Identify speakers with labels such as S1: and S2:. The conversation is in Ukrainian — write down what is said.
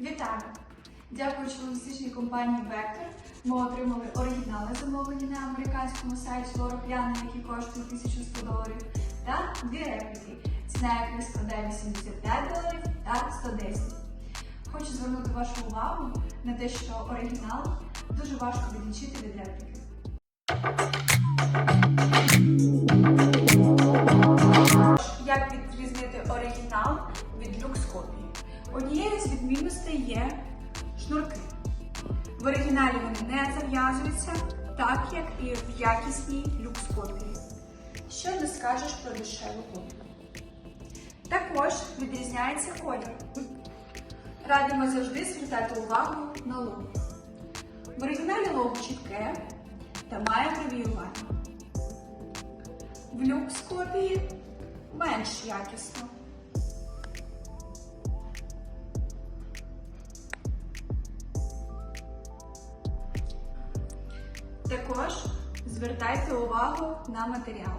S1: Вітаю! Дякуючи логістичній компанії Vector, ми отримали оригінали замовлені на американському сайті Лороп'яни, які коштують 1100 доларів, та дві репліки, ціна яких складає 85 доларів та 110. Хочу звернути вашу увагу на те, що оригінал дуже важко відлічити від репліки. Як відрізнити оригінал від люкс-копії? Однією з відмінностей є шнурки. В оригіналі вони не зав'язуються, так як і в якісній люкс-копії. Що не скажеш про дешеву копію? Також відрізняється колір. Радимо завжди звертати увагу на логу. В оригіналі лого чітке та має преміювання. В люкс-копії менш якісно. Також звертайте увагу на матеріал.